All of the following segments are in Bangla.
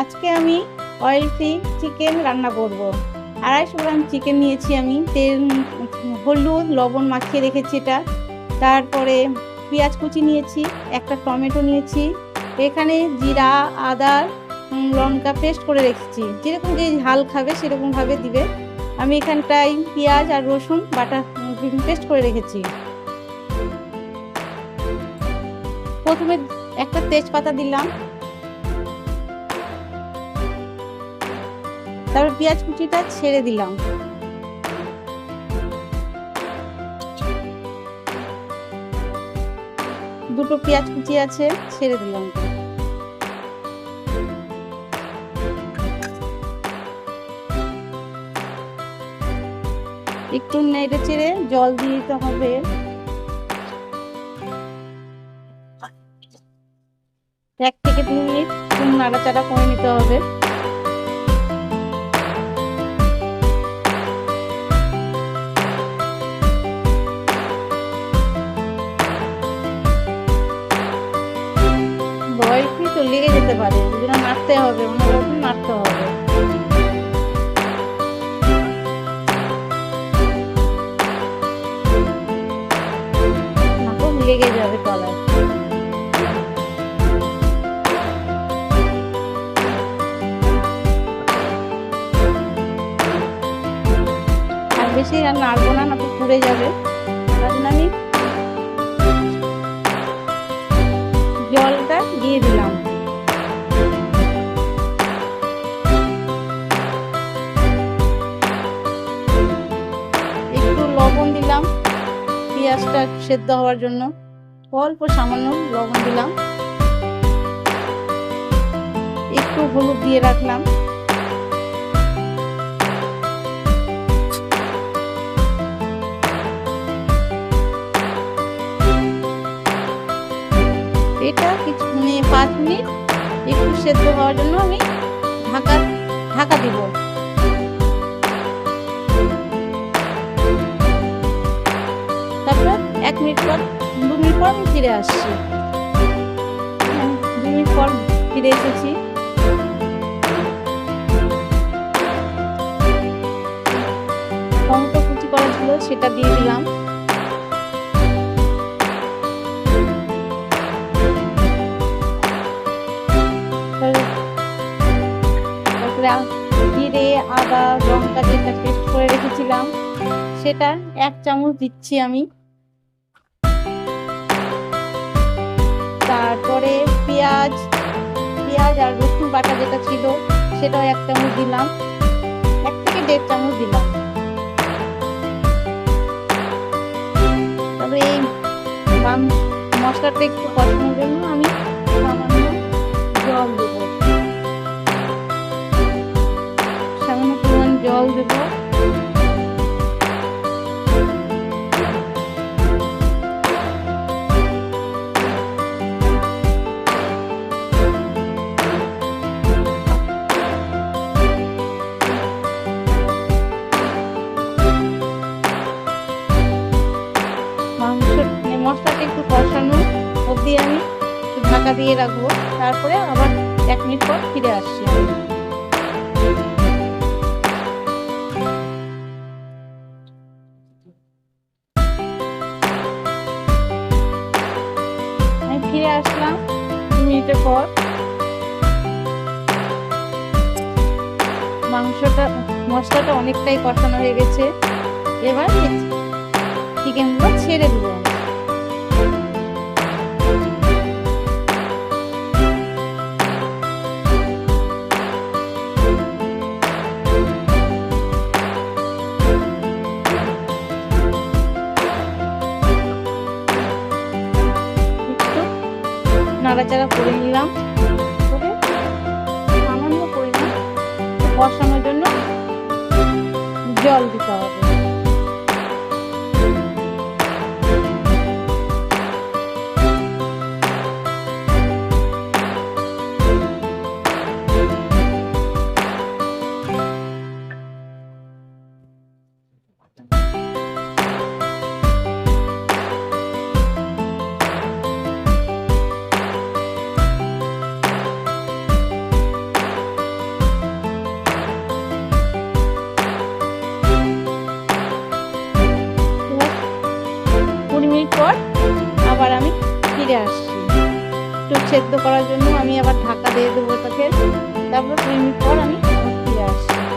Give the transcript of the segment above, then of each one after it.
আজকে আমি অয়েল ফ্রি চিকেন রান্না করব। আড়াইশো গ্রাম চিকেন নিয়েছি আমি, তেল, হলুদ, লবণ মাখিয়ে রেখেছি এটা। তারপরে পেঁয়াজ কুচি নিয়েছি, একটা টমেটো নিয়েছি। এখানে জিরা, আদা লঙ্কা পেস্ট করে রেখেছি। যেরকম যে ঝাল খাবে সেরকমভাবে দিবে। আমি এখানটায় পেঁয়াজ আর রসুন, বাটা পেস্ট করে রেখেছি। প্রথমে একটা তেজপাতা দিলাম। তারপর পেঁয়াজ কুচিটা ছেড়ে দিলাম। দুটো পেঁয়াজ কুচি আছে, ছেড়ে দিলাম। একটু নেড়ে চেড়ে জল দিয়ে দিতে হবে। এক থেকে দু মিনিট নাড়াচাড়া করে নিতে হবে। তো লেগে যেতে পারে জন্য নাড়তে হবে অন্যরকম মারতে হবে। লেগে যাবে তলায়। আর বেশি আর নাড়বো না না পুড়ে যাবে। তার জন্য আমি জলটা দিয়ে দিলাম। পেঁয়াজটা সেদ্ধ হওয়ার জন্য অল্প সামান্য লবণ দিলাম। একটু হলুদ দিয়ে রাখলাম। এটা কিছু মানে পাঁচ মিনিট একটু সেদ্ধ হওয়ার জন্য আমি ঢাকা ঢাকা দিব। এক মিনিট পর দু মিনিট পর আমি ফিরে আসছি। দু মিনিট পর ফিরে এসেছি। টমেটো কুচি করা ছিল, সেটা দিয়ে দিলাম। জিরে আদা লঙ্কা যেটা পেস্ট করে রেখেছিলাম। সেটা এক চামচ দিচ্ছি আমি। তারপরে পেঁয়াজ পেঁয়াজ আর রসুন বাটা যেটা ছিল, সেটাও এক চামচ দিলাম। এক থেকে দেড় চামচ দিলাম। তবে এই মশলাটা একটু কষানোর কষানো অবধি আমি ঢাকা দিয়ে রাখব। তারপরে আবার এক মিনিট পর ফিরে আসছি। ফিরে আসলাম মিনিটের পর। মাংসটা, মশলাটা অনেকটাই কষানো হয়ে গেছে। এবার চিকেনগুলো ছেড়ে দেবো নাড়াচাড়া করে নিলাম। করে সামান্য পরিমাণ বসানোর জন্য জল দিতে হবে। সেদ্ধ করার জন্য আমি আবার ঢাকা দিয়ে দেবো তাকে। তারপর দুই মিনিট পর আমি ফিরে আসি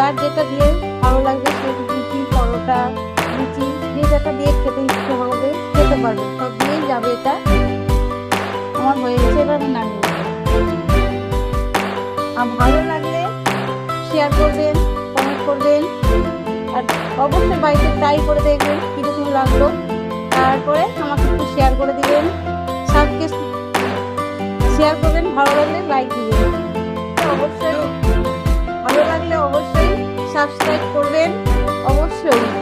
যার যেটা দিয়ে ভালো লাগবে সে রুটি, পরোটা, লুচি, যে যেটা দিয়ে খেতে ইচ্ছে হবে, খেতে পারবে। সব দিয়েই যাবে এটা। আমার হয়ে গেছে এবার আমি আর ভালো লাগলে শেয়ার করবেন কমেন্ট করবেন। আর অবশ্যই বাড়িতে ট্রাই করে দেখবেন কীরকম লাগল। তারপরে আমাকে একটু শেয়ার করে দিবেন। সবকে শেয়ার করবেন, ভালো লাগলে লাইক দিবেন। অবশ্যই সাবস্ক্রাইব করবেন অবশ্যই।